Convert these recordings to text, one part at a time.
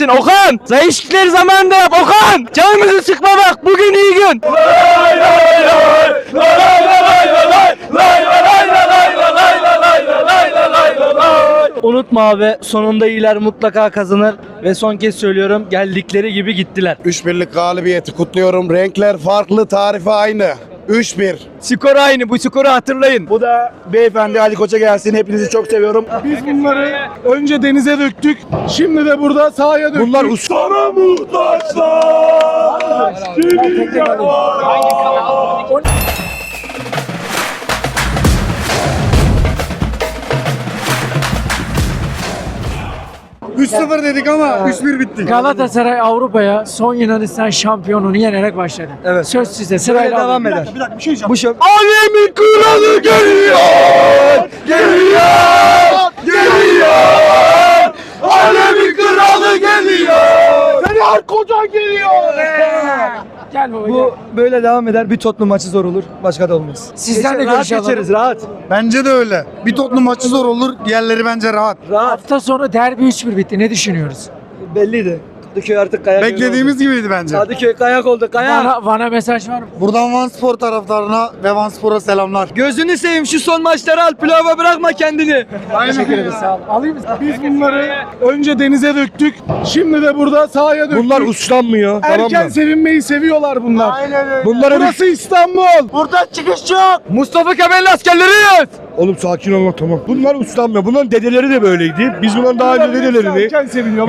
etsin Okan. Değişiklikleri zamanında yap Okan. Canımızı sıkma bak bugün iyi gün. Unutma abi sonunda iyiler mutlaka kazanır ve son kez söylüyorum geldikleri gibi gittiler. 3 birlik galibiyeti kutluyorum. Renkler farklı, tarifi aynı. 3-1. Skor aynı bu skoru hatırlayın. Bu da beyefendi Ali Koç'a gelsin. Hepinizi çok seviyorum. Biz bunları önce denize döktük. Şimdi de burada sahaya döktük. Bunlar usta. Sana muhtaçlar. Kimin var? 3-0 dedik ama 3-1 bitti. Galatasaray Avrupa'ya son Yunanistan şampiyonunu yenerek başladı. Evet. Söz size sırayla devam eder. Bir dakika bir şey diyeceğim. Bu şöp Alemin kralı geliyor! Geliyor! Geliyor! Alemin kralı geliyor! Fener kocan geliyor! Bu böyle devam eder bir Tottenham maçı zor olur. Başka da olmaz. Sizden de rahat görüş alalım. geçeriz rahat. Bence de öyle. Bir Tottenham maçı zor olur. Diğerleri bence rahat. Rahat. Hafta sonu derbi 3-1 bitti. Ne düşünüyoruz? Belliydi. Kadıköy artık kayak Beklediğimiz gibiydi bence. oldu. Kadıköy kayak oldu kayak. Van'a, Van'a mesaj var mı? Buradan Van Spor taraftarına ve Van Spor'a selamlar. Gözünü seveyim şu son maçları al pilava bırakma kendini. Teşekkür ederiz. Sağ olun. Alayım mı? Biz bunları önce denize döktük. Şimdi de burada sahaya döktük. Bunlar uslanmıyor. Erken sevinmeyi seviyorlar bunlar. Bunlara Burası İstanbul. Buradan çıkış yok. Mustafa Kemal'in askerleriyiz. Oğlum sakin olma tamam. Bunlar uslanmıyor. Bunların dedeleri de böyleydi. Biz bunların daha önce dedelerini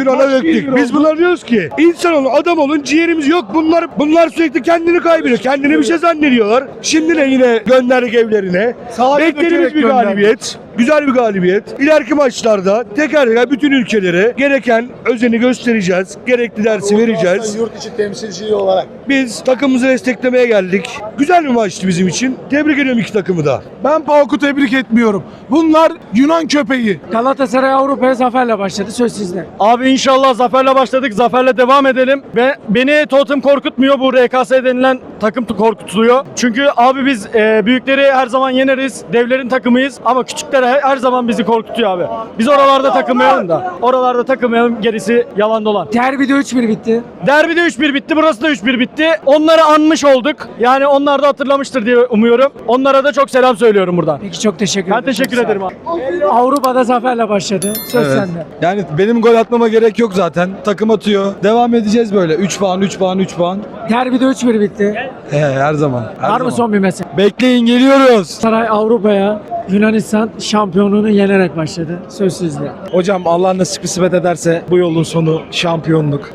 Yunan'a döktük. Biz bunlar diyoruz ki insan olun, adam olun, ciğerimiz yok. Bunlar bunlar sürekli kendini kaybediyor. Kendini bir şey zannediyorlar. Şimdi de yine gönderdik evlerine. Beklediğimiz bir galibiyet. Güzel bir galibiyet. İleriki maçlarda teker teker bütün ülkelere gereken özeni göstereceğiz. Gerekli dersi vereceğiz. Yurt içi temsilciliği olarak. Biz takımımızı desteklemeye geldik. Güzel bir maçtı bizim için. Tebrik ediyorum iki takımı da. Ben PAOK'u tebrik etmiyorum. Bunlar Yunan köpeği. Galatasaray Avrupa'ya zaferle başladı. Söz sizde. Abi inşallah zaferle başladık. Zaferle devam edelim. Ve beni Tottenham korkutmuyor. Bu RKS denilen takım korkutuyor. Çünkü abi biz e, büyükleri her zaman yeneriz. Devlerin takımıyız. Ama küçükler her, zaman bizi korkutuyor abi. Biz oralarda takılmayalım da. Oralarda takılmayalım. Gerisi yalan dolan. Derbide 3-1 bitti. Derbide 3-1 bitti. Burası da 3-1 bitti. Onları anmış olduk. Yani onlar da hatırlamıştır diye umuyorum. Onlara da çok selam söylüyorum buradan. Peki çok teşekkür Ben ederim. teşekkür Çok sağ ederim abi. Avrupa'da zaferle başladı. Söz sende. Yani benim gol atmama gerek yok zaten. Takım atıyor. Devam edeceğiz böyle. 3 puan, 3 puan, 3 puan. Derbide 3-1 bitti. He, her zaman. Her var zaman. mı son bir mesaj? Bekleyin geliyoruz. Saray Avrupa'ya Yunanistan şampiyonluğunu yenerek başladı. Söz sizde. Hocam Allah nasip kısmet ederse bu yolun sonu şampiyonluk.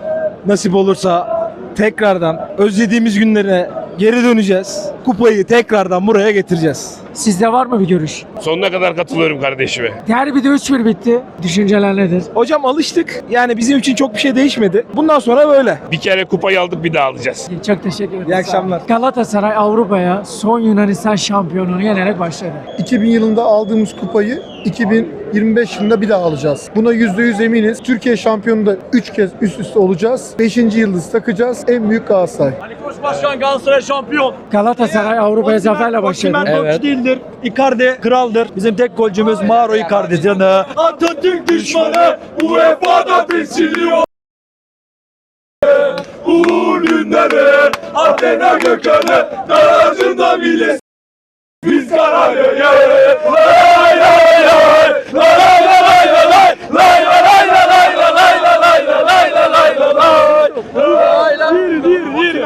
Nasip olursa tekrardan özlediğimiz günlere geri döneceğiz. Kupayı tekrardan buraya getireceğiz. Sizde var mı bir görüş? Sonuna kadar katılıyorum kardeşime. Derbide 3-1 bitti. Düşünceler nedir? Hocam alıştık. Yani bizim için çok bir şey değişmedi. Bundan sonra böyle. Bir kere kupayı aldık bir daha alacağız. Çok teşekkür ederim. İyi akşamlar. Galatasaray Avrupa'ya son Yunanistan şampiyonluğunu yenerek başladı. 2000 yılında aldığımız kupayı 2025 yılında bir daha alacağız. Buna %100 eminiz. Türkiye şampiyonunda 3 kez üst üste olacağız. 5. yıldız takacağız. En büyük Galatasaray. Başkan Galatasaray şampiyon. Galatasaray Avrupa'ya zaferle başladı. golcü değildir. Icardi kraldır. Bizim tek golcümüz Mauro Icardi canı. Atatürk düşmanı UEFA'da besiliyor. Uğur günleri Athena Gökhan'ı Daracında bile biz kararıyor Lay lay lay Lay lay lay lay Lay lay lay lay lay lay lay lay lay lay lay lay Dir dir dir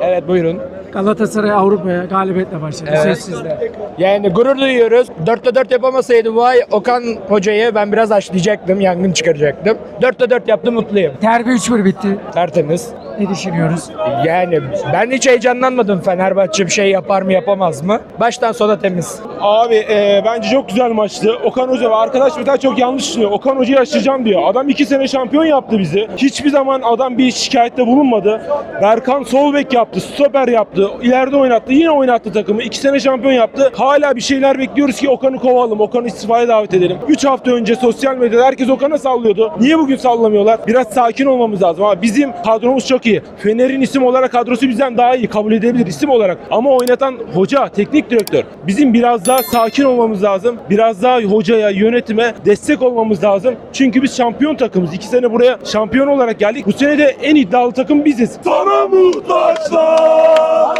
Evet buyurun. Galatasaray Avrupa'ya galibiyetle başladı. Söz sizde. Yani gurur duyuyoruz. 4'te 4 yapamasaydı bu ay Okan hocayı ben biraz aşlayacaktım, yangın çıkaracaktım. 4'te 4 yaptı mutluyum. Derbi 3-1 bitti. Tertemiz. Ne düşünüyoruz? Yani ben hiç heyecanlanmadım Fenerbahçe bir şey yapar mı yapamaz mı? Baştan sona temiz. Abi e, bence çok güzel maçtı. Okan Hoca ve arkadaş bir daha çok yanlış düşünüyor. Okan Hoca'yı aşacağım diyor. Adam iki sene şampiyon yaptı bizi. Hiçbir zaman adam bir şikayette bulunmadı. Berkan sol bek yaptı, stoper yaptı, ileride oynattı, yine oynattı takımı. İki sene şampiyon yaptı. hala bir şeyler bekliyoruz ki Okan'ı kovalım, Okan'ı istifaya davet edelim. 3 hafta önce sosyal medyada herkes Okan'a sallıyordu. Niye bugün sallamıyorlar? Biraz sakin olmamız lazım. Ama bizim kadromuz çok iyi. Fener'in isim olarak kadrosu bizden daha iyi. Kabul edebilir isim olarak. Ama oynatan hoca, teknik direktör. Bizim biraz daha sakin olmamız lazım. Biraz daha hocaya, yönetime destek olmamız lazım. Çünkü biz şampiyon takımız. 2 sene buraya şampiyon olarak geldik. Bu sene de en iddialı takım biziz. Sana muhtaçlar.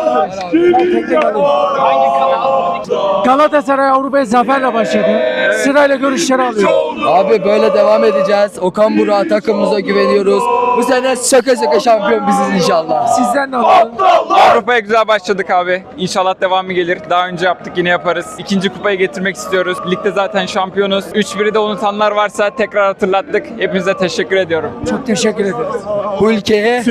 Galatasaray Avrupa'ya zaferle başladı. Sırayla görüşleri alıyor. Abi böyle devam edeceğiz. Okan Burak'a takımımıza güveniyoruz. Bu sene şaka şaka şampiyon biziz inşallah. Sizden de alalım. Avrupa'ya güzel başladık abi. İnşallah devamı gelir. Daha önce yaptık yine yaparız. İkinci kupayı getirmek istiyoruz. Ligde zaten şampiyonuz. 3-1'i de unutanlar varsa tekrar hatırlattık. Hepinize teşekkür ediyorum. Çok teşekkür ederiz. Bu ülkeye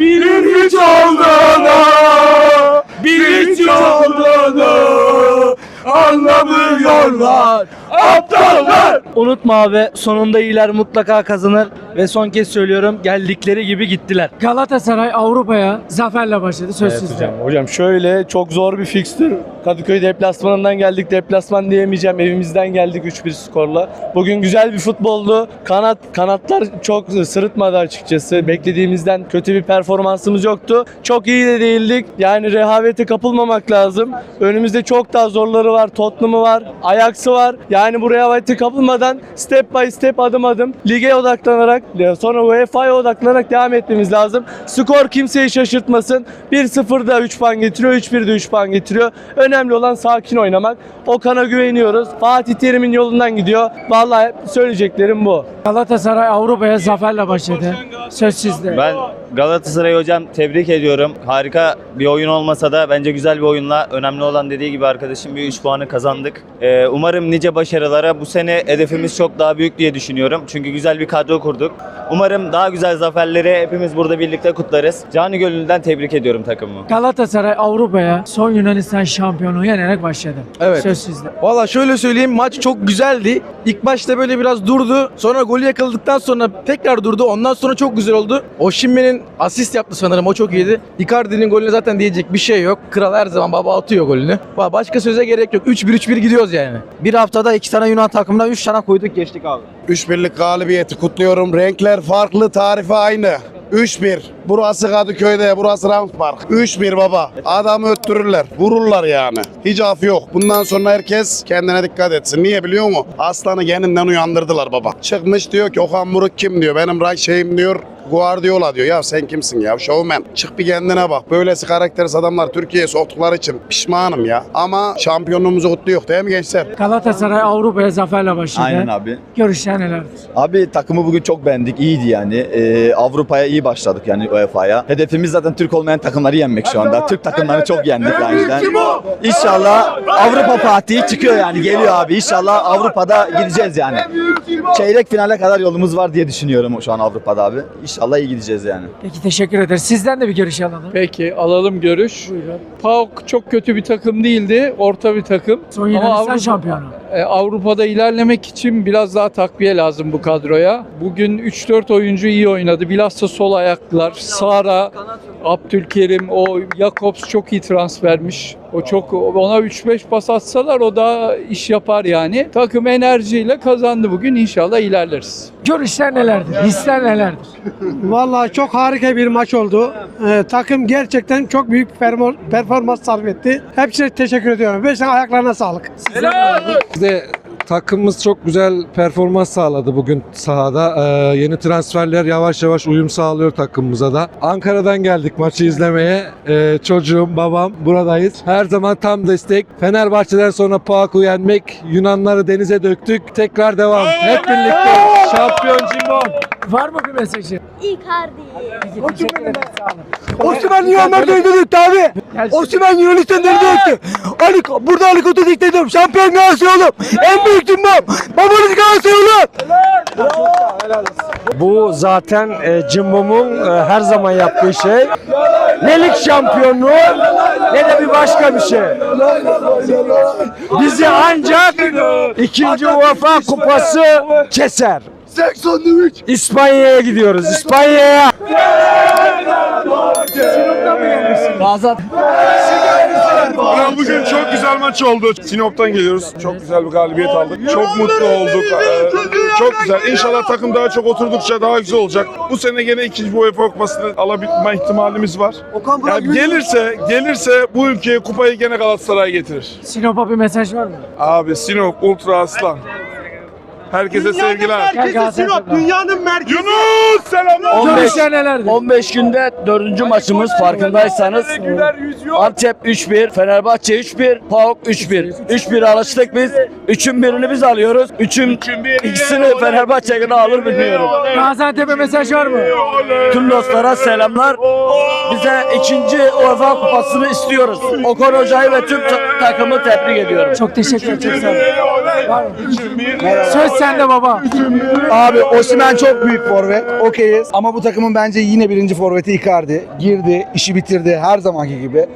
bilir hiç olduğunu, bilir hiç olduğunu anlamıyorlar. Aptallar. Unutma abi sonunda iyiler mutlaka kazanır ve son kez söylüyorum geldikleri gibi gittiler. Galatasaray Avrupa'ya zaferle başladı. Söz sizde. Hocam şöyle çok zor bir fikstür. Kadıköy deplasmanından geldik. Deplasman diyemeyeceğim. Evimizden geldik 3-1 skorla. Bugün güzel bir futboldu. Kanat kanatlar çok sırıtmadı açıkçası. Beklediğimizden kötü bir performansımız yoktu. Çok iyi de değildik. Yani rehavete kapılmamak lazım. Önümüzde çok daha zorları var. Tottenham'ı var. Ajax'ı var. Yani bu rehavete kapılmadan step by step adım adım lige odaklanarak sonra UEFA'ya odaklanarak devam etmemiz lazım. Skor kimseyi şaşırtmasın. 1-0'da 3 puan getiriyor, 3-1'de 3 puan getiriyor. Önemli olan sakin oynamak. Okan'a güveniyoruz. Fatih Terim'in yolundan gidiyor. Vallahi söyleyeceklerim bu. Galatasaray Avrupa'ya zaferle başladı. Söz sizde. Ben Galatasaray hocam tebrik ediyorum. Harika bir oyun olmasa da bence güzel bir oyunla önemli olan dediği gibi arkadaşım bir 3 puanı kazandık. Ee, umarım nice başarılara bu sene hedefimiz çok daha büyük diye düşünüyorum. Çünkü güzel bir kadro kurduk. Umarım daha güzel zaferleri hepimiz burada birlikte kutlarız. Canı gönülden tebrik ediyorum takımımı. Galatasaray Avrupa'ya son Yunanistan şampiyonu yenerek başladı. Evet. Söz sizde. Valla şöyle söyleyeyim maç çok güzeldi. İlk başta böyle biraz durdu. Sonra golü yakaladıktan sonra tekrar durdu. Ondan sonra çok güzel oldu. Osimhen'in asist yaptı sanırım. O çok iyiydi. Icardi'nin golüne zaten diyecek bir şey yok. Kral her zaman baba atıyor golünü. Başka söze gerek yok. 3-1-3-1 gidiyoruz yani. bir haftada iki tane Yunan takımına 3 tane koyduk geçtik abi. 3-1'lik galibiyeti kutluyorum. Renkler farklı, tarifi aynı. 3-1. Burası Kadıköy'de, burası Rams Park. 3-1 baba. Adamı öttürürler, vururlar yani. Hiç af yok. Bundan sonra herkes kendine dikkat etsin. Niye biliyor musun? Aslanı kendinden uyandırdılar baba. Çıkmış diyor ki Okan Buruk kim diyor. Benim ray şeyim diyor. Guardiola diyor. Ya sen kimsin ya? Showman. Çık bir kendine bak. Böylesi karaktersiz adamlar Türkiye'ye soktukları için pişmanım ya. Ama şampiyonluğumuzu kutluyor değil mi gençler? Galatasaray Avrupa'ya zaferle başladı. abi. Görüşler nelerdir? Abi takımı bugün çok beğendik. iyiydi yani. Ee, Avrupa'ya iyi başladık yani UEFA'ya. Hedefimiz zaten Türk olmayan takımları yenmek şu anda. Türk takımlarını çok yendik yani. İnşallah Avrupa Fatih'i çıkıyor yani. Geliyor abi. İnşallah Avrupa'da gideceğiz yani. Çeyrek finale kadar yolumuz var diye düşünüyorum şu an Avrupa'da abi. İnşallah iyi gideceğiz yani. Peki teşekkür ederiz. Sizden de bir görüş alalım. Peki alalım görüş. Buyurun. PAOK çok kötü bir takım değildi. Orta bir takım. Son Yunanistan şampiyonu. E, Avrupa'da ilerlemek için biraz daha takviye lazım bu kadroya. Bugün 3-4 oyuncu iyi oynadı. Bilhassa sol ayaklar. Sara, Abdülkerim, o Jakobs çok iyi transfermiş. O çok ona 3-5 pas atsalar o da iş yapar yani. Takım enerjiyle kazandı bugün. İnşallah ilerleriz. Görüşler nelerdir? Hisler nelerdir? Vallahi çok harika bir maç oldu. Ee, takım gerçekten çok büyük performans sarf etti. Hepsine teşekkür ediyorum. Beşten ayaklarına sağlık. Bizde takımımız çok güzel performans sağladı bugün sahada. Ee, yeni transferler yavaş yavaş uyum sağlıyor takımımıza da. Ankara'dan geldik maçı izlemeye. Ee, çocuğum, babam buradayız. Her zaman tam destek. Fenerbahçe'den sonra PAOK'u yenmek, Yunanları denize döktük. Tekrar devam. Hep birlikte. Şampiyon Cimbom. Var mı bir mesajı? Icardi. Peki, teşekkür ederim. Sağ olun. Osman Yunanlar döndü döktü abi. Osman Yunanistan döndü döktü. Ali, burada Ali Koç'u dikteydim. Şampiyon Galatasaray oğlum. En büyük cimbom. Babanız Galatasaray oğlum. Bu zaten e, Cimbom'un e, her zaman yaptığı şey. Ne lig şampiyonluğu ne de bir başka bir şey. Bizi ancak ikinci UEFA kupası keser. 83. İspanya'ya gidiyoruz. İspanya'ya. Ya bugün çok güzel maç oldu. Sinop'tan geliyoruz. Çok güzel bir galibiyet aldık. Çok mutlu olduk. Ee, çok güzel. İnşallah takım daha çok oturdukça daha güzel olacak. Bu sene gene ikinci bu UEFA Kupası'nı alabilme ihtimalimiz var. Yani gelirse, gelirse bu ülkeye kupayı gene Galatasaray getirir. Sinop'a bir mesaj var mı? Abi Sinop, Ultra Aslan. Herkese sevgiler. Gel Gaziantep. Dünyanın merkezi. Yunus selamlar. Görüşler nelerdir? 15 günde dördüncü maçımız farkındaysanız. Antep 3-1, Fenerbahçe 3-1, PAOK 3-1. 3-1 alıştık biz. Üçün birini biz alıyoruz. Üçün ikisini Fenerbahçe günü alır bilmiyorum. Gaziantep'e mesaj var mı? Tüm dostlara selamlar. Bize ikinci UEFA kupasını istiyoruz. Okan Hoca'yı ve tüm ta- takımı tebrik ediyorum. Çok teşekkür ederim. Söz sende baba. Abi Osimhen çok büyük forvet. Okeyiz. Ama bu takımın bence yine birinci forveti Icardi. Girdi, işi bitirdi her zamanki gibi.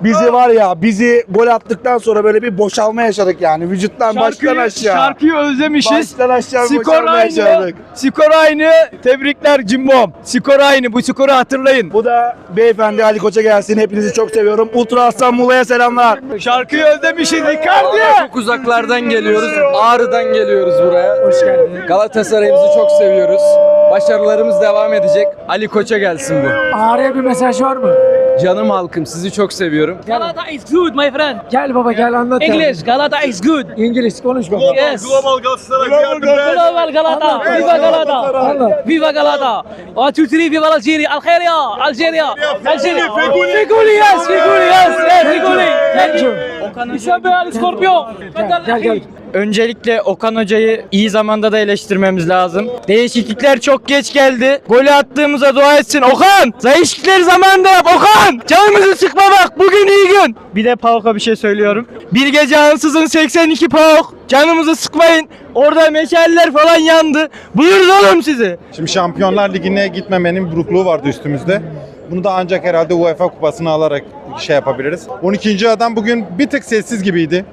Bizi var ya, bizi gol attıktan sonra böyle bir boşalma yaşadık yani. Vücuttan baştan aşağı. Şarkıyı özlemişiz. Baştan aşağı Skor boşalma aynı. yaşadık. Skor aynı. Tebrikler Cimbom. Skor aynı. Bu skoru hatırlayın. Bu da beyefendi Ali Koç'a gelsin. Hepinizi çok seviyorum. Ultra Aslan Muğla'ya selamlar. Şarkıyı özlemişiz Icardi. Çok uzaklardan geliyoruz. Ağrı'dan geliyoruz buraya. Hoş geldin. Galatasaray'ımızı çok seviyoruz. Başarılarımız devam edecek. Ali Koç'a gelsin bu. Ağrı'ya bir mesaj var mı? Canım halkım sizi çok seviyorum. Galata is good, my friend. Gel baba gel anlat. English, Galata is good. İngiliz konuş baba. Yes. Global Galata. Viva Galata. Viva Galata. One, two, three. Viva Algeria. Algeria. Algeria. Algeria. Figuli, yes. Figuli, yes. Yes, Figuli. Thank you. İsabel Scorpio. Gel gel. Öncelikle Okan Hoca'yı iyi zamanda da eleştirmemiz lazım. Değişiklikler çok geç geldi. Golü attığımıza dua etsin. Okan! Değişiklikleri zamanında yap Okan! Canımızı sıkma bak bugün iyi gün. Bir de Pauk'a bir şey söylüyorum. Bir gece ansızın 82 Pauk. Canımızı sıkmayın. Orada meşaleler falan yandı. Buyurun oğlum sizi. Şimdi Şampiyonlar Ligi'ne gitmemenin burukluğu vardı üstümüzde. Bunu da ancak herhalde UEFA kupasını alarak şey yapabiliriz. 12. adam bugün bir tık sessiz gibiydi.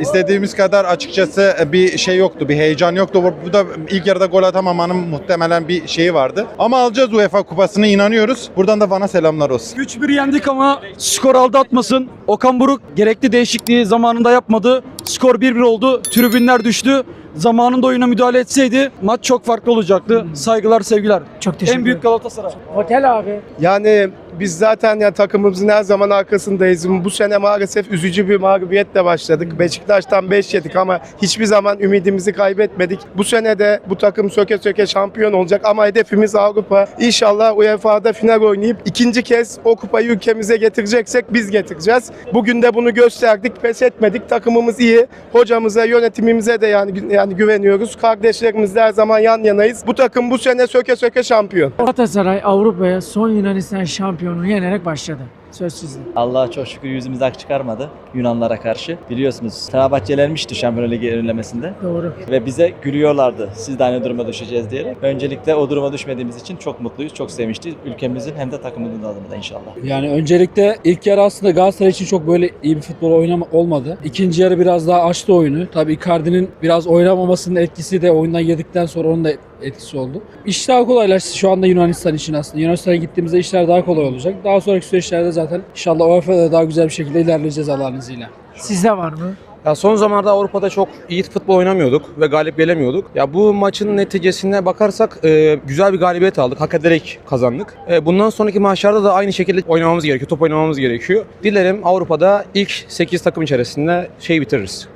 İstediğimiz kadar açıkçası bir şey yoktu, bir heyecan yoktu. Bu- da ilk yarıda gol atamamanın muhtemelen bir şeyi vardı. Ama alacağız UEFA kupasını inanıyoruz. Buradan da bana selamlar olsun. 3-1 yendik ama skor aldatmasın. Okan Buruk gerekli değişikliği zamanında yapmadı. Skor 1-1 oldu. Tribünler düştü. Zamanında oyuna müdahale etseydi maç çok farklı olacaktı. Saygılar, sevgiler. Çok teşekkür En büyük ederim. Galatasaray. Otel abi. Yani biz zaten ya takımımızın her zaman arkasındayız. Bu sene maalesef üzücü bir mağlubiyetle başladık. Beşiktaş'tan 5 yedik ama hiçbir zaman ümidimizi kaybetmedik. Bu sene de bu takım söke söke şampiyon olacak ama hedefimiz Avrupa. İnşallah UEFA'da final oynayıp ikinci kez o kupayı ülkemize getireceksek biz getireceğiz. Bugün de bunu gösterdik, pes etmedik. Takımımız iyi. Hocamıza, yönetimimize de yani yani güveniyoruz. Kardeşlerimizle her zaman yan yanayız. Bu takım bu sene söke söke şampiyon. Galatasaray Avrupa'ya son Yunanistan şampiyonunu yenerek başladı. Söz sizde. Allah çok şükür yüzümüzü ak çıkarmadı Yunanlara karşı. Biliyorsunuz Fenerbahçelenmişti Şampiyonlar Ligi önlemesinde. Doğru. Ve bize gülüyorlardı siz de aynı duruma düşeceğiz diyerek. Öncelikle o duruma düşmediğimiz için çok mutluyuz, çok sevinçliyiz. Ülkemizin hem de takımımızın adına da inşallah. Yani öncelikle ilk yarı aslında Galatasaray için çok böyle iyi bir futbol oynama olmadı. İkinci yarı biraz daha açtı oyunu. Tabii Icardi'nin biraz oynamamasının etkisi de oyundan yedikten sonra onun da etkisi oldu. İş daha kolaylaştı şu anda Yunanistan için aslında. Yunanistan'a gittiğimizde işler daha kolay olacak. Daha sonraki süreçlerde zaten inşallah UEFA'da daha güzel bir şekilde ilerleyeceğiz Allah'ın izniyle. Sizde var mı? Ya son zamanlarda Avrupa'da çok iyi futbol oynamıyorduk ve galip gelemiyorduk. Ya bu maçın neticesine bakarsak e, güzel bir galibiyet aldık. Hak ederek kazandık. E, bundan sonraki maçlarda da aynı şekilde oynamamız gerekiyor. Top oynamamız gerekiyor. Dilerim Avrupa'da ilk 8 takım içerisinde şey bitiririz.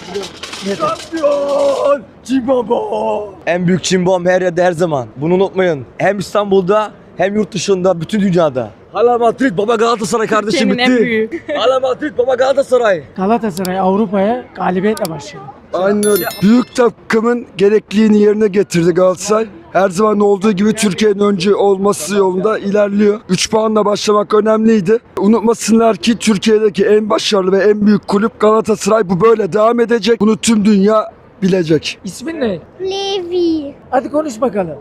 Şampiyon! Cimbom! En büyük cimbom her yerde her zaman. Bunu unutmayın. Hem İstanbul'da hem yurt dışında bütün dünyada. Hala Madrid baba Galatasaray kardeşim Türkiye'nin bitti. en büyüğü. Hala Madrid baba Galatasaray. Galatasaray Avrupa'ya galibiyetle başladı. Aynen öyle. Büyük takımın gerekliliğini yerine getirdi Galatasaray. Her zaman olduğu gibi Türkiye'nin önce olması yolunda ilerliyor. 3 puanla başlamak önemliydi. Unutmasınlar ki Türkiye'deki en başarılı ve en büyük kulüp Galatasaray. Bu böyle devam edecek. Bunu tüm dünya bilecek. İsmin ne? Levi. Hadi konuş bakalım.